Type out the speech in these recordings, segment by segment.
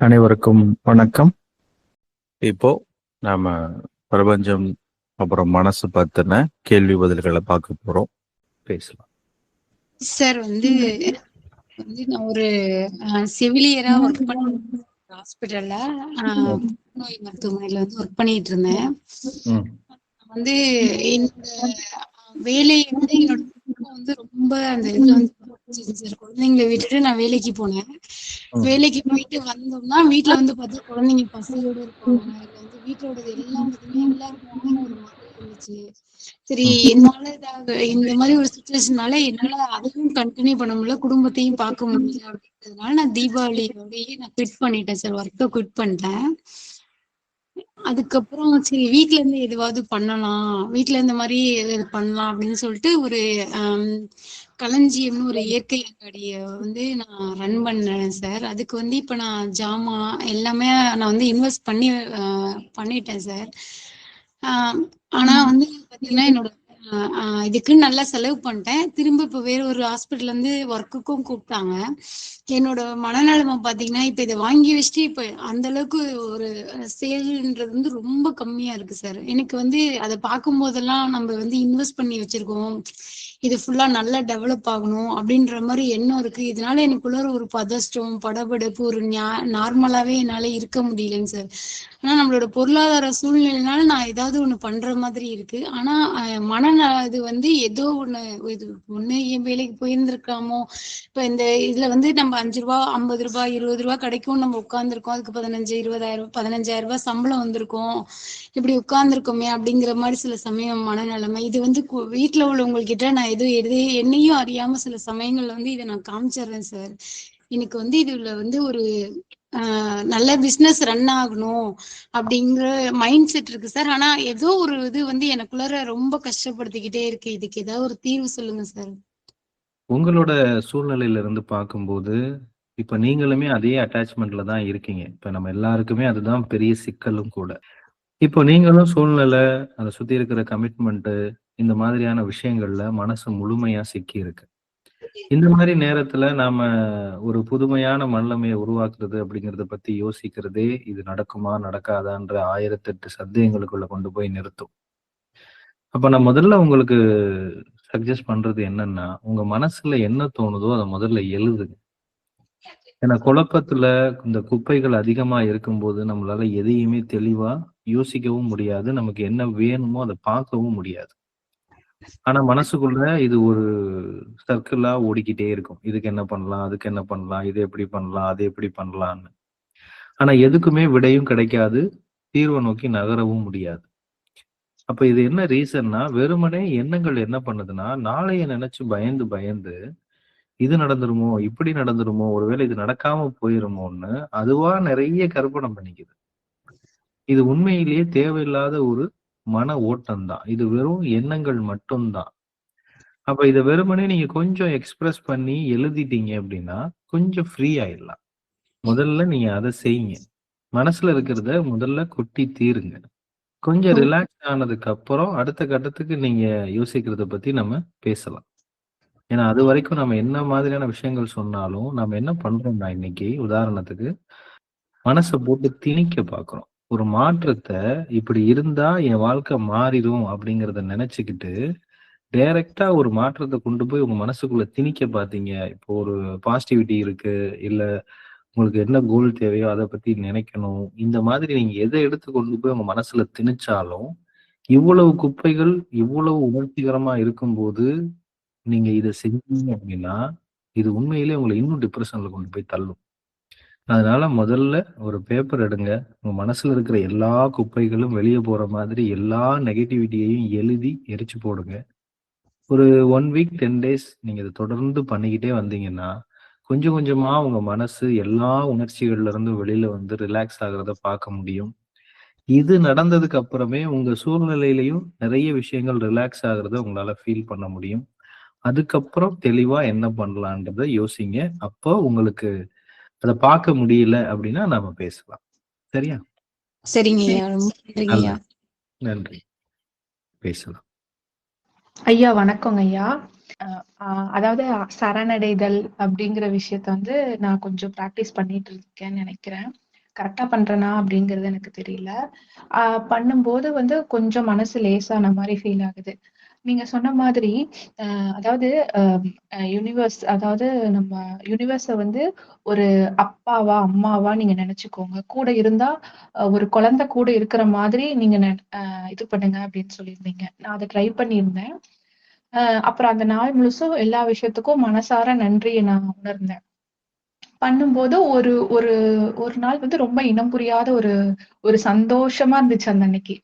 அனைவருக்கும் வணக்கம். இப்போ நாம பிரபஞ்சம் அப்புறம் மனசு பத்தின கேள்வி பதில்களை பார்க்க போறோம். பேசலாம். சார் வந்து வந்து நான் ஒரு செவிலியரா ஒர்க் பண்ண ஹாஸ்பிட்டல்ல நோய் மருத்துவமனையில வந்து ஒர்க் பண்ணிட்டு இருந்தேன். ம், வந்து என்னோட வேலையை வந்து என்னோட வந்து ரொம்ப அந்த இதுல வந்து சார் குழந்தைங்களை விட்டுட்டு நான் வேலைக்கு போனேன். வேலைக்கு போயிட்டு வந்தோம்னா வீட்டுல வந்து பார்த்தா குழந்தைங்க பசியோட இருப்பாங்க. வந்து வீட்டோட எல்லாம் பார்த்தீங்கன்னா எல்லாருக்கும் ஒரு மாதிரி இருந்துச்சு சரி என்னால இதாக இந்த மாதிரி ஒரு சுச்சுவேஷனால என்னால அதையும் கண்டினியூ பண்ண முடியல குடும்பத்தையும் பார்க்க முடியல அப்படின்றதுனால நான் தீபாவளியோடயே நான் குவிட் பண்ணிட்டேன் சார் ஒர்க்கை குவிட் பண்ணிட்டேன். அதுக்கப்புறம் சரி வீட்ல இருந்து எதுவாவது பண்ணலாம். வீட்ல இந்த மாதிரி பண்ணலாம் அப்படின்னு சொல்லிட்டு ஒரு களஞ்சியம்னு ஒரு இயற்கை அங்காடிய வந்து நான் ரன் பண்ணேன் சார் அதுக்கு வந்து இப்ப நான் ஜாமான் எல்லாமே நான் வந்து இன்வெஸ்ட் பண்ணி பண்ணிட்டேன் சார் ஆனா வந்து பாத்தீங்கன்னா என்னோட ஆஹ், ஆஹ், இதுக்கு நல்லா செலவு பண்ணிட்டேன். திரும்ப இப்ப வேற ஒரு ஹாஸ்பிட்டல் இருந்து ஒர்க்குக்கும் கூப்பிட்டாங்க. என்னோட மனநலமை பாத்தீங்கன்னா இப்ப இதை வாங்கி வச்சுட்டு இப்ப அந்த அளவுக்கு ஒரு சேல்ன்றது வந்து ரொம்ப கம்மியா இருக்கு சார் எனக்கு வந்து அதை பார்க்கும் போதெல்லாம் நம்ம வந்து இன்வெஸ்ட் பண்ணி வச்சிருக்கோம். இது ஃபுல்லா நல்லா டெவலப் ஆகணும் அப்படின்ற மாதிரி எண்ணம் இருக்கு. இதனால எனக்குள்ள ஒரு பதஷ்டம் படபடப்பு ஒரு நார்மலாவே என்னால இருக்க முடியலங்க சார் ஆனா நம்மளோட பொருளாதார சூழ்நிலைனால நான் ஏதாவது ஒண்ணு பண்ற மாதிரி இருக்கு. ஆனா மன நான் இது வந்து ஏதோ ஒண்ணு இது ஒண்ணு என் வேலைக்கு போயிருந்திருக்காமோ இப்ப இந்த இதுல வந்து நம்ம அஞ்சு ரூபா ஐம்பது ரூபாய் இருபது ரூபாய் கிடைக்கும் நம்ம உட்கார்ந்துருக்கோம். அதுக்கு பதினஞ்சு இருபதாயிரம் பதினஞ்சாயிரம் ரூபாய் சம்பளம் வந்திருக்கும். இப்படி உட்கார்ந்துருக்கோமே அப்படிங்கிற மாதிரி சில சமயம் மனநிலைமை. இது வந்து வீட்டுல வீட்ல உள்ளவங்ககிட்ட நான் எதுவும் எது என்னையும் அறியாம சில சமயங்கள்ல வந்து இதை நான் காமிச்சிடுறேன் சார். எனக்கு வந்து இதுல வந்து ஒரு நல்ல பிஸ்னஸ் ரன் ஆகணும் அப்படிங்கிற மைண்ட் செட் இருக்கு சார். ஆனா ஏதோ ஒரு இது வந்து எனக்குள்ளார ரொம்ப கஷ்டப்படுத்திக்கிட்டே இருக்கு. இதுக்கு ஏதாவது ஒரு தீர்வு சொல்லுங்க சார். உங்களோட சூழ்நிலையில இருந்து பார்க்கும்போது இப்ப நீங்களுமே அதே அட்டாச்மெண்ட்ல தான் இருக்கீங்க. இப்ப நம்ம எல்லாருக்குமே அதுதான் பெரிய சிக்கலும் கூட. இப்போ நீங்களும் சூழ்நிலை அதை சுத்தி இருக்கிற கமிட்மெண்ட் இந்த மாதிரியான விஷயங்கள்ல மனசு முழுமையா சிக்கி இருக்கு இந்த மாதிரி நேரத்துல நாம ஒரு புதுமையான மனநிலைமையை உருவாக்குறது அப்படிங்கறத பத்தி யோசிக்கிறதே இது நடக்குமா நடக்காதான்ற ஆயிரத்தெட்டு சந்தேகங்களுக்குள்ள கொண்டு போய் நிறுத்தும். அப்ப நான் முதல்ல உங்களுக்கு சஜஸ்ட் பண்றது என்னன்னா உங்க மனசுல என்ன தோணுதோ அதை முதல்ல எழுதுங்க. ஏன்னா குழப்பத்துல இந்த குப்பைகள் அதிகமா இருக்கும்போது நம்மளால எதையுமே தெளிவா யோசிக்கவும் முடியாது. நமக்கு என்ன வேணுமோ அதை பார்க்கவும் முடியாது. ஆனா மனசுக்குள்ள இது ஒரு சர்க்கிளா ஓடிக்கிட்டே இருக்கும். இதுக்கு என்ன பண்ணலாம் அதுக்கு என்ன பண்ணலாம் இது எப்படி பண்ணலாம் அது எப்படி பண்ணலாம்னு. ஆனா எதுக்குமே விடையும் கிடைக்காது தீர்வை நோக்கி நகரவும் முடியாது. அப்ப இது என்ன ரீசன்னா வெறுமனே எண்ணங்கள் என்ன பண்ணுதுன்னா நாளைய நினைச்சு பயந்து பயந்து இது நடந்துருமோ இப்படி நடந்துருமோ ஒருவேளை இது நடக்காம போயிருமோன்னு அதுவா நிறைய கற்பனை பண்ணிக்குது. இது உண்மையிலேயே தேவையில்லாத ஒரு மன ஓட்டம் தான் இது வெறும் எண்ணங்கள் மட்டும்தான். அப்ப இதை வெறுமனே நீங்க கொஞ்சம் எக்ஸ்பிரஸ் பண்ணி எழுதிட்டீங்க அப்படின்னா கொஞ்சம் ஃப்ரீ ஆயிடலாம். முதல்ல நீங்க அதை செய்யுங்க. மனசுல இருக்கிறத முதல்ல கொட்டி தீருங்க. கொஞ்சம் ரிலாக்ஸ் ஆனதுக்கு அப்புறம் அடுத்த கட்டத்துக்கு நீங்க யோசிக்கிறத பத்தி நம்ம பேசலாம். ஏன்னா அது வரைக்கும் நம்ம என்ன மாதிரியான விஷயங்கள் சொன்னாலும் நம்ம என்ன பண்றோம்னா இன்னைக்கு? உதாரணத்துக்கு மனசை போட்டு திணிக்க பாக்குறோம். ஒரு மாற்றத்தை இப்படி இருந்தா என் வாழ்க்கை மாறிடும் அப்படிங்கறத நினைச்சுக்கிட்டு டைரக்டா ஒரு மாற்றத்தை கொண்டு போய் உங்க மனசுக்குள்ள திணிக்க பாத்தீங்க. இப்போ ஒரு பாசிட்டிவிட்டி இருக்கு. இல்ல உங்களுக்கு என்ன கோல் தேவையோ அதை பத்தி நினைக்கணும். இந்த மாதிரி நீங்க எதை எடுத்து கொண்டு போய் உங்க மனசுல திணிச்சாலும் இவ்வளவு குப்பைகள் இவ்வளவு உணர்ச்சிகரமா இருக்கும்போது நீங்க இதை செஞ்சீங்க அப்படின்னா இது உண்மையிலே உங்களை இன்னும் டிப்ரெஷன்ல கொண்டு போய் தள்ளும். அதனால முதல்ல ஒரு பேப்பர் எடுங்க. உங்க மனசுல இருக்கிற எல்லா குப்பைகளும் வெளியே போற மாதிரி எல்லா நெகட்டிவிட்டியையும் எழுதி எரிச்சு போடுங்க. ஒரு ஒன் வீக் டென் டேஸ் நீங்க இதை தொடர்ந்து பண்ணிக்கிட்டே வந்தீங்கன்னா கொஞ்சம் கொஞ்சமா உங்க மனசு எல்லா உணர்ச்சிகள்ல இருந்து வெளியில வந்து ரிலாக்ஸ் ஆகுறத பார்க்க முடியும். இது நடந்ததுக்கு அப்புறமே உங்க சூழ்நிலையிலையும் நிறைய விஷயங்கள் ரிலாக்ஸ் ஆகுறத உங்களால ஃபீல் பண்ண முடியும். அதுக்கப்புறம் தெளிவா என்ன பண்ணலான்றத யோசிங்க. அப்போ உங்களுக்கு அதை பார்க்க முடியல அப்படின்னா நாம பேசலாம். சரியா? சரிங்க நன்றி. பேசலாம். ஐயா வணக்கங்க ஐயா. ஆஹ் அதாவது சரணடைதல் அப்படிங்கிற விஷயத்த வந்து நான் கொஞ்சம் ப்ராக்டிஸ் பண்ணிட்டு இருக்கேன்னு நினைக்கிறேன். கரெக்டா பண்றேனா அப்படிங்கிறது எனக்கு தெரியல. ஆ பண்ணும்போது வந்து கொஞ்சம் மனசு லேசான மாரி ஃபீல் ஆகுது. நீங்க சொன்ன மாதிரி அ அதாவது யூனிவர்ஸ் அதாவது நம்ம யூனிவர்ஸ வந்து ஒரு அப்பாவா, அம்மாவா நீங்க நினைச்சுக்கோங்க கூட இருந்தா ஒரு குழந்தை கூட இருக்கிற மாதிரி நீங்க நெ இது பண்ணுங்க அப்படின்னு சொல்லியிருந்தீங்க. நான் அதை ட்ரை பண்ணியிருந்தேன். அப்புறம் அந்த நாள் முழுசும் எல்லா விஷயத்துக்கும் மனசார நன்றியை நான் உணர்ந்தேன். பண்ணும்போது ஒரு ஒரு ஒரு நாள் வந்து ரொம்ப இனம் புரியாத ஒரு ஒரு சந்தோஷமா இருந்துச்சு அந்த அன்னைக்கு.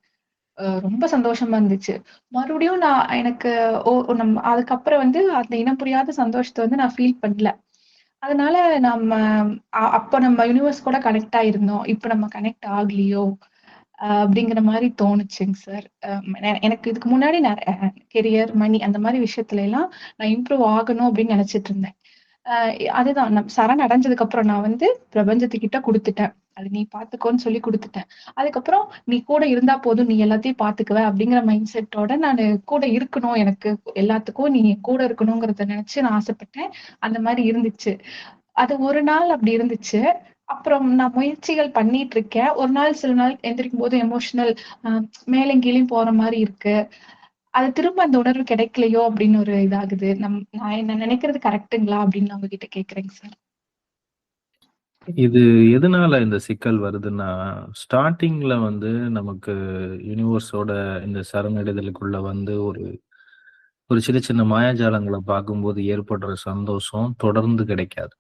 ரொம்ப சந்தோஷமா இருந்துச்சு. மறுபடியும் நான் எனக்கு ஓ நம் அதுக்கப்புறம் வந்து அந்த இனம் புரியாத சந்தோஷத்தை வந்து நான் ஃபீல் பண்ணல. அதனால நம்ம அ அப்ப நம்ம யுனிவர்ஸ் கூட கனெக்ட் ஆயிருந்தோம். இப்ப நம்ம கனெக்ட் ஆகலையோ! அப்படிங்கிற மாதிரி தோணுச்சுங்க சார். எனக்கு இதுக்கு முன்னாடி நிறைய கெரியர், மணி அந்த மாதிரி விஷயத்துல எல்லாம் நான் இம்ப்ரூவ் ஆகணும் அப்படின்னு நினைச்சிட்டு இருந்தேன். அதுதான் நம் சரண் அடைஞ்சதுக்கு அப்புறம் நான் வந்து பிரபஞ்சத்துக்கிட்ட குடுத்துட்டேன். அது நீ பாத்துக்கோன்னு சொல்லி குடுத்துட்டேன். அதுக்கப்புறம் நீ கூட இருந்தா போதும், நீ எல்லாத்தையும் பாத்துக்குவ அப்படிங்கிற மைண்ட் செட்டோட நான் கூட இருக்கணும் எனக்கு எல்லாத்துக்கும் நீ என் கூட இருக்கணுங்கிறத நினைச்சு நான் ஆசைப்பட்டேன். அந்த மாதிரி இருந்துச்சு. அது ஒரு நாள் அப்படி இருந்துச்சு. அப்புறம் நான் முயற்சிகள் பண்ணிட்டு இருக்கேன். ஒரு நாள் சில நாள் எந்திரிக்கும் போது எமோஷனல் மேலும் கீழயும் போற மாதிரி இருக்கு. அது திரும்ப அந்த உணர்வு கிடைக்கலையோ அப்படின்னு ஒரு இதாகுது. நம் நான் என்ன நினைக்கிறது கரெக்ட்டுங்களா அப்படின்னு அவங்க உங்ககிட்ட கேக்குறேங்க சார். இது எதனால இந்த சிக்கல் வருதுன்னா, ஸ்டார்டிங்ல வந்து நமக்கு யுனிவர்ஸோட இந்த சரணடைதலுக்குள்ள வந்து ஒரு ஒரு சின்ன சின்ன மாயாஜாலங்களை பார்க்கும்போது ஏற்படுற சந்தோஷம் தொடர்ந்து கிடைக்காது.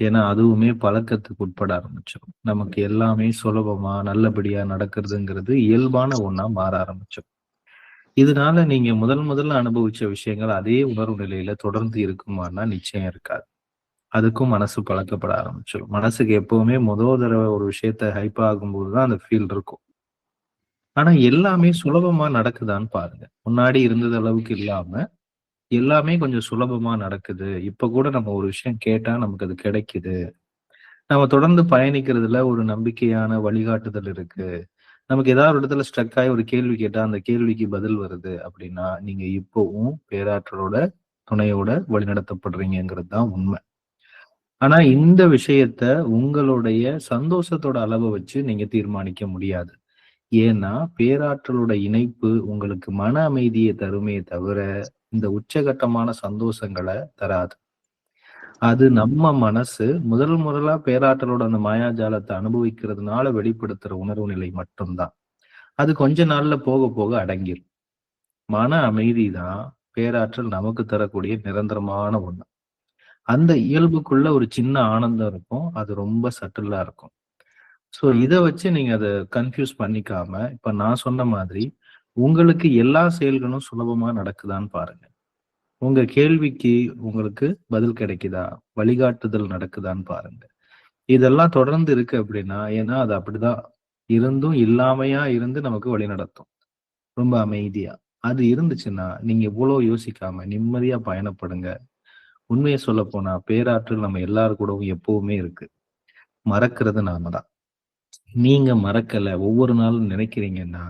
ஏன்னா, அதுவுமே பழக்கத்துக்கு உட்பட ஆரம்பிச்சோம் நமக்கு எல்லாமே சுலபமா, நல்லபடியா நடக்கிறதுங்கிறது இயல்பான ஒண்ணா மாற ஆரம்பிச்சோம் இதனால நீங்க முதல் முதல்ல அனுபவிச்ச விஷயங்கள் அதே உணர்வு நிலையில தொடர்ந்து இருக்குமான்னா, நிச்சயம் இருக்காது. அதுக்கும் மனசு பழக்கப்பட ஆரம்பிச்சிடும் மனசுக்கு எப்பவுமே முதல் தடவை ஒரு விஷயத்த ஹைப் ஆகும்போது தான் அந்த ஃபீல் இருக்கும். ஆனா எல்லாமே சுலபமா நடக்குதான்னு பாருங்க. முன்னாடி இருந்தது அளவுக்கு இல்லாம, எல்லாமே கொஞ்சம் சுலபமா நடக்குது. இப்ப கூட நம்ம ஒரு விஷயம் கேட்டா நமக்கு அது கிடைக்குது. நம்ம தொடர்ந்து பயணிக்கிறதுல ஒரு நம்பிக்கையான வழிகாட்டுதல் இருக்கு. நமக்கு ஏதாவது ஒரு இடத்துல ஸ்ட்ரக் ஆயி ஒரு கேள்வி கேட்டா, அந்த கேள்விக்கு பதில் வருது அப்படின்னா, நீங்க இப்பவும் பேராற்றலோட துணையோட வழிநடத்தப்படுறீங்கிறது தான் உண்மை. ஆனா இந்த விஷயத்த உங்களுடைய சந்தோஷத்தோட அளவை வச்சு நீங்க தீர்மானிக்க முடியாது. ஏன்னா, பேராற்றலோட இணைப்பு உங்களுக்கு மன அமைதியை தருமே தவிர, இந்த உச்சகட்டமான சந்தோஷங்களை தராது. அது நம்ம மனசு முதல் முதலா பேராற்றலோட அந்த மாயாஜாலத்தை அனுபவிக்கிறதுனால வெளிப்படுத்துற உணர்வு நிலை மட்டும்தான் அது கொஞ்ச நாள்ல போக போக அடங்கிரும். மன அமைதி தான் பேராற்றல் நமக்கு தரக்கூடிய நிரந்தரமான ஒண்ணு. அந்த இயல்புக்குள்ள ஒரு சின்ன ஆனந்தம் இருக்கும். அது ரொம்ப சட்டிலா இருக்கும். ஸோ இத வச்சு நீங்க அத கன்ஃப்யூஸ் பண்ணிக்காம, இப்ப நான் சொன்ன மாதிரி, உங்களுக்கு எல்லா செயல்களும் சுலபமா நடக்குதான்னு பாருங்க. உங்க கேள்விக்கு உங்களுக்கு பதில் கிடைக்குதா? வழிகாட்டுதல் நடக்குதான்னு பாருங்க. இதெல்லாம் தொடர்ந்து இருக்கு அப்படின்னா, ஏன்னா அது அப்படிதான். இருந்தும் இல்லாமையா இருந்து நமக்கு வழி நடத்தும் ரொம்ப அமைதியா. அது இருந்துச்சுன்னா, நீங்க இவ்வளவு யோசிக்காம நிம்மதியா பயணப்படுங்க. உண்மையை சொல்ல சொல்லப்போனா, பேராற்றல் நம்ம எல்லாரு கூடவும் எப்பவுமே இருக்கு. மறக்கிறது நாம தான். நீங்க மறக்கல, ஒவ்வொரு நாளும் நினைக்கிறீங்கன்னா,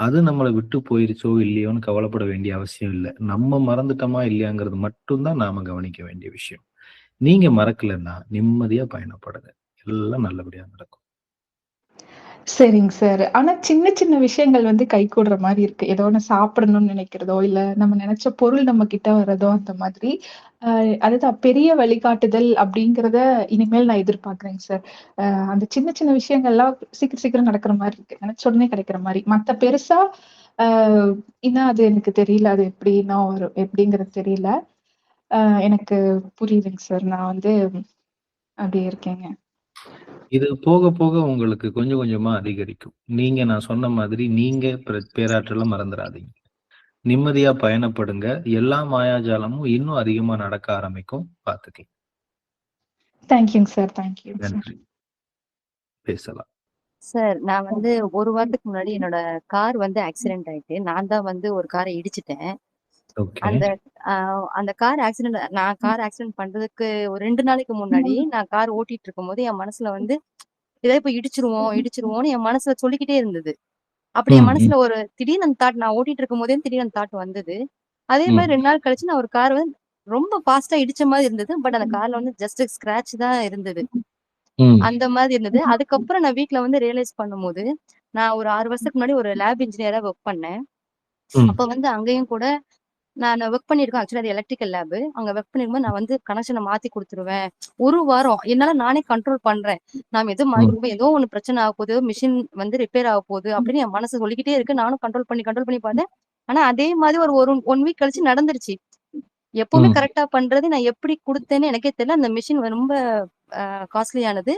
அது நம்மளை விட்டு போயிருச்சோ, இல்லையோன்னு கவலைப்பட வேண்டிய அவசியம் இல்லை நம்ம மறந்துட்டோமா, இல்லையாங்கிறது மட்டும்தான் நாம கவனிக்க வேண்டிய விஷயம். நீங்க மறக்கலன்னா, நிம்மதியா பயணப்படுங்க. எல்லாம் நல்லபடியா நடக்கும். சரிங்க சார். ஆனா சின்ன சின்ன விஷயங்கள் வந்து கை கூடுற மாதிரி இருக்கு. ஏதோ ஒண்ணு சாப்பிடணும்னு நினைக்கிறதோ, இல்ல நம்ம நினைச்ச பொருள் நம்ம கிட்ட வர்றதோ அந்த மாதிரி. அ அதுதான் பெரிய வழிகாட்டுதல் அப்படிங்கிறத இனிமேல் நான் எதிர்பார்க்கறேங்க சார். அந்த சின்ன சின்ன விஷயங்கள்லாம் சீக்கிரம் சீக்கிரம் நடக்கிற மாதிரி இருக்கு. நினைச்ச உடனே கிடைக்கிற மாதிரி மத்த பெருசா அ இன்னும் அது எனக்கு தெரியல. அது எப்படின்னா வரும் எப்படிங்கிறது தெரியல. எனக்கு புரியுதுங்க சார். நான் வந்து அப்படியே இருக்கேங்க. இது போக போக உங்களுக்கு கொஞ்சம் கொஞ்சமா அதிகரிக்கும். நீங்க நான் சொன்ன மாதிரி நீங்க பேராற்றல மறந்துறாதீங்க. நிம்மதியா பயணப்படுங்க. எல்லா மாயாஜாலமும் இன்னும் அதிகமா நடக்க ஆரம்பிக்கும். பார்த்துக்கலாம். தேங்க்யூங்க சார். தேங்க்யூங்க சார். நன்றி. பேசலாம். சார், நான் வந்து 1 வாரத்துக்கு முன்னாடி என்னோட கார் வந்து ஆக்சிடென்ட் ஆயிட்டு, நான் தான் வந்து ஒரு கார இடிச்சுட்டேன். அந்த அந்த கார் ஆக்சிடென்ட் நான் கார் ஆக்சிடென்ட் பண்றதுக்கு ஒரு 2 நாளைக்கு முன்னாடி நான் கார் ஓட்டிட்டு இருக்கும்போது, என் மனசுல வந்து இத இப்ப இடிச்சுருவோம், இடிச்சுருவோம்னு என் மனசுல சொல்லிக்கிட்டே இருந்தது. அப்படி என் மனசுல ஒரு திடீர்னு அந்த தாட் நான் ஓட்டிட்டு இருக்கும்போதே திடீர்னு அந்த தாட் வந்தது. அதே மாரி ம். 2 நாள் கழிச்சு நான் ஒரு கார் வந்து ரொம்ப ஃபாஸ்ட்டா இடிச்ச மாரி இருந்தது. பட் அந்த கார்ல வந்து ஜஸ்ட் ஸ்க்ராட்ச் தான் இருந்தது. அந்த மாதிரி இருந்தது. அதுக்கப்புறம் நான் வீட்ல வந்து ரியலைஸ் பண்ணும்போது, நான் ஒரு 6 வருஷத்துக்கு முன்னாடி ஒரு லேப் இன்ஜினியரா வொர்க் பண்ணேன். அப்ப வந்து அங்கேயும் கூட நான் வொர்க் பண்ணியிருக்கேன். ஆக்சுவலா அது எலக்ட்ரிக்கல் லேபு. அங்க வொர்க் பண்ணிருக்கும்போது நான் வந்து கனெக்ஷன மாத்தி குடுத்துருவேன். 1 வாரம் என்னால நானே கண்ட்ரோல் பண்றேன். நாம ஏதோ மாத்தி ம். குடுப்போம். ஏதோ ஒண்ணு பிரச்சனை ஆகப்போகுது. ஏதோ மிஷின் வந்து ரிப்பேர் ஆகப்போகுது அப்படின்னு என் மனசு சொல்லிக்கிட்டே இருக்கு. நானும் கண்ட்ரோல் பண்ணி, கண்ட்ரோல் பண்ணி பார்த்தேன். ஆனா அதே மாதிரி ஒரு ஒரு 1 வீக் கழிச்சு நடந்துருச்சு. எப்பவுமே ம். கரெக்ட்டா பண்றது நான் எப்படி குடுத்தேன்னு எனக்கே தெரியல. அந்த மிஷின் ரொம்ப காஸ்ட்லியானது.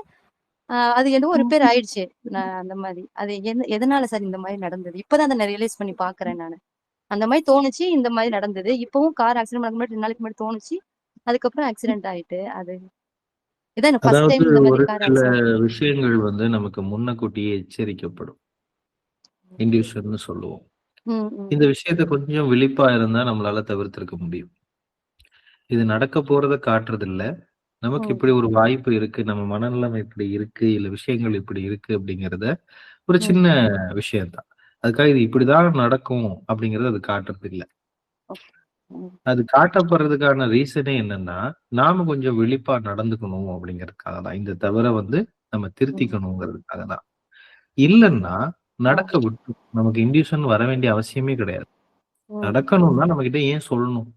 அது என்னவோ ரிப்பேர் ஆயிடுச்சு. நான் அந்த மாரி. அது எது எதனால சார் இந்த மாரி நடந்தது? இப்பதான் அத நான் ரியலைஸ் பண்ணி பார்க்குறேன் நானு. அந்த மாரி தோணுச்சு. இந்த மாரி நடந்தது. இப்பவும் கார் ஆக்சிடென்ட் நடக்க முன்னாடி 2 நாளைக்கு முன்னாடி தோணுச்சு. அதுக்கப்புறம் ஆக்சிடென்ட் ஆயிட்டு. அது. விஷயங்கள் வந்து நமக்கு முன்னக்கூட்டியே எச்சரிக்கப்படும். இன்ட்யூஷன்னு சொல்லுவோம். இந்த விஷயத்த கொஞ்சம் விழிப்பா இருந்தா நம்மளால தவிர்த்திருக்க முடியும். இது நடக்க போறத காட்டுறதில்ல. நமக்கு ம். இப்படி ஒரு வாய்ப்பு இருக்கு. நம்ம மனநிலைமை இப்படி இருக்கு. இல்ல விஷயங்கள் இப்படி இருக்கு அப்படிங்கிறத ஒரு. சின்ன விஷயம் தான். அதுக்காக இது இப்படிதான் நடக்கும் அப்படிங்கிறத அது காட்டுறதில்ல. ஓகே. ம். அது காட்டப்படுறதுக்கான ரீசனே என்னன்னா, நாம கொஞ்சம் விழிப்பா நடந்துக்கணும் அப்படிங்கிறதுக்காக தான். இந்த தவற வந்து நம்ம. திருத்திக்கணுங்கிறதுக்காக தான். இல்லன்னா. நடக்க விட்டுரும். நமக்கு இன்ட்யூஷன் வர வேண்டிய அவசியமே கிடையாது. நடக்கணும்னா நம்மகிட்ட ஏன் சொல்லணும்?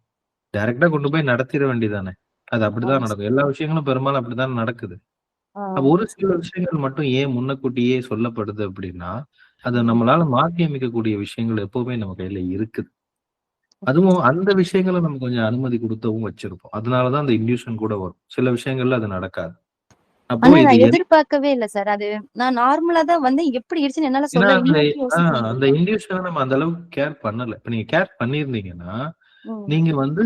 டைரக்ட்டா கொண்டு போய் நடத்திற வேண்டியதானே. அது அப்படிதான். நடக்கும். எல்லா விஷயங்களும் பெரும்பாலும் அப்படித்தான் நடக்குது. அப்ப ஒரு சில விஷயங்கள் மட்டும் ஏன் முன்னக்கூட்டியே சொல்லப்படுது அப்படின்னா, அத. நம்மளால மாற்றி அமைக்கக்கூடிய விஷயங்கள் எப்பவுமே நம்ம கையில இருக்குது. அதுவும் அந்த விஷயங்கள நம்ம கொஞ்சம் அனுமதி குடுத்தவும் வச்சிருப்போம். அதனால தான் அந்த இன்ட்யூஷன் கூட வரும். சில விஷயங்கள்ல அது நடக்காது. எதிர்பார்க்கவே இல்ல சார். அது நான் நார்மலா தான் வந்து எப்படி இடிச்சுன்னு என்னால சொல்ல அந்த. இன்ட்யூஷன நம்ம அந்த அளவுக்கு கேர் பண்ணல. இப்ப நீங்க கேர் பண்ணியிருந்தீங்கன்னா, ம். நீங்க வந்து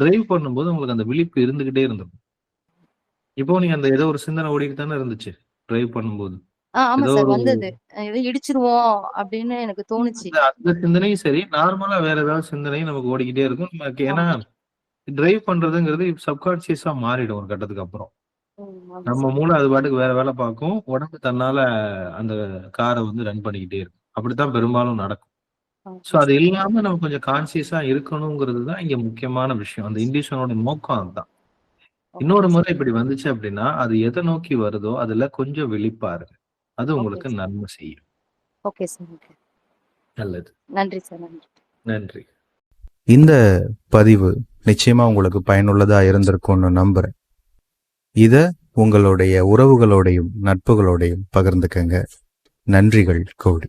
டிரைவ் பண்ணும்போது உங்களுக்கு அந்த விழிப்பு இருந்துகிட்டே இருந்திருக்கும். இப்போ நீங்க அந்த ஏதோ ஒரு சிந்தனை ஓடிட்டு தானே இருந்துச்சு. டிரைவ் பண்ணும்போது. ஆ ஆமா ஏதோ சார் ஒரு வந்தது. அ ஏதோ இடிச்சுருவோம் அப்படின்னு எனக்கு தோணுச்சு. அந்த சிந்தனையும் சரி, நார்மலா வேற ஏதாவது சிந்தனையும் நமக்கு ஓடிக்கிட்டே இருக்கும். நமக்கு ஏன்னா. டிரைவ் பண்றதுங்கிறது சப்கான்ஷியஸா மாறிடும் ஒரு கட்டத்துக்கு அப்புறம். நம்ம. மூளை அது பாட்டுக்கு வேற வேலை பார்க்கும். உடம்பு தன்னால அந்த கார வந்து ரன் பண்ணிக்கிட்டே இருக்கும். அப்படித்தான் பெரும்பாலும் நடக்கும். ஸோ அது. இல்லாம நம்ம கொஞ்சம் கான்ஷியஸா இருக்கணுங்கிறது தான் இங்க முக்கியமான விஷயம். அந்த இன்ட்யூஷனோட நோக்கம் அதுதான். இன்னொரு முறை. இப்படி வந்துச்சு அப்படின்னா, அது எத நோக்கி வருதோ அதுல கொஞ்சம் விழிப்பா இருங்க. அது உங்களுக்கு. நன்மை செய்யும். Okay sir. ஓகே. நல்லது. நன்றி சார். நன்றி. நன்றி. இந்த பதிவு நிச்சயமா உங்களுக்கு பயனுள்ளதா இருந்திருக்கும்னு நம்புறேன். இத உங்களுடைய உறவுகளோடையும், நட்புகளோடையும் பகிர்ந்துக்கங்க. நன்றிகள் கோடி.